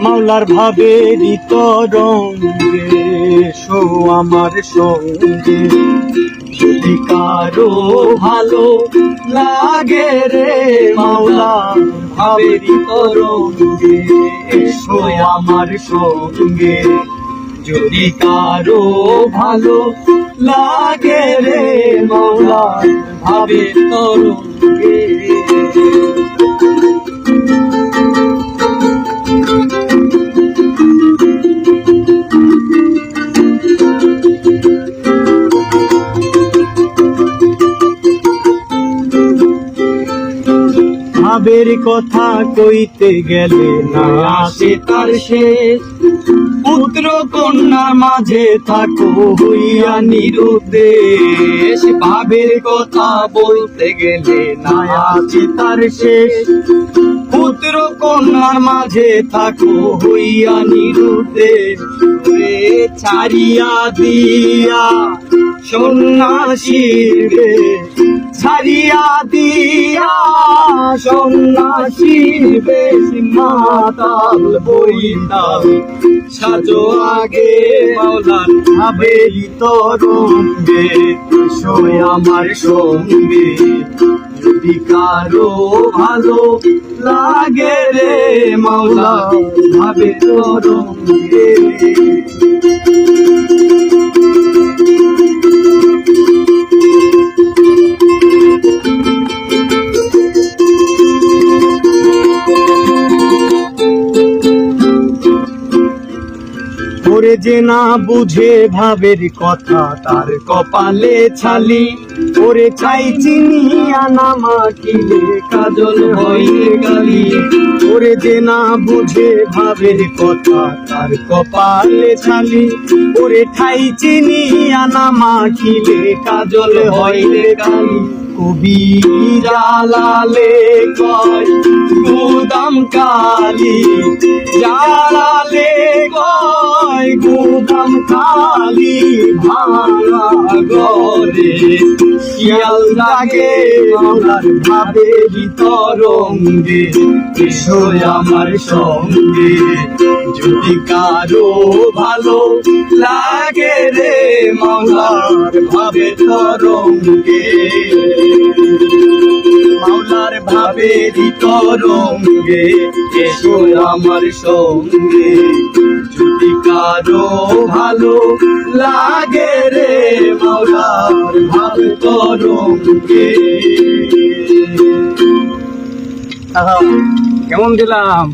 মাওলার ভাবেরই তরঙ্গে শো আমার সঙ্গে। যদি কারও ভালো লাগে রে, মাওলা ভাবেরই তরঙ্গে এসো আমার সঙ্গে। যদি কারও ভালো লাগে রে, মাওলা, ভাবে তরঙ্গে ভাবের কথা কইতে গেলে না আসে তার শেষ পুত্র কন্যার মাঝে থাকো হইয়া নিরুদ্দেশ। ভাবের কথা বলতে গেলে না আছে তার শেষ পুত্র কন্যার মাঝে থাকো হইয়া নিরুদ্দেশ। ছাড়িয়া দিয়া সন্ন্যাসীর বেশ ছাড়িয়া দিয়া সন্ন্যাসীর বেশ মাতাল বইতাল সাজো আগে মাওলার ভাবেরি তরঙ্গে সই আমার সঙ্গে। যদি কারও ভালো লাগে রে মাওলা ভাবে তরঙ্গে ওরে যে না বুঝে ভাবের কথা, তার কপালে ছালি। ওরে চাই চিনি, আনা মাখিলে কাজল হয়ে গালি। ওরে যে না বুঝে ভাবের কথা, তার কপালে ছালি। ওরে ঠাই চিনি, আনা মাখিলে কাজল হয়ে গালি। কবি জালালে কয় গুদাম কালি, জালালে কয় কালি ভাঙা গরে শিয়াল লাগে আমার ভাবে তরঙ্গে এসো আমার সঙ্গে। যদি কারও ভালো লাগে রে মাওলার ভাবে তরঙ্গে মাওলার ভাবে তরঙ্গে এসো আমার সঙ্গে। কারও ভালো লাগে রে মৌলার ভাবে তরঙ্গে। কেমন দিলাম?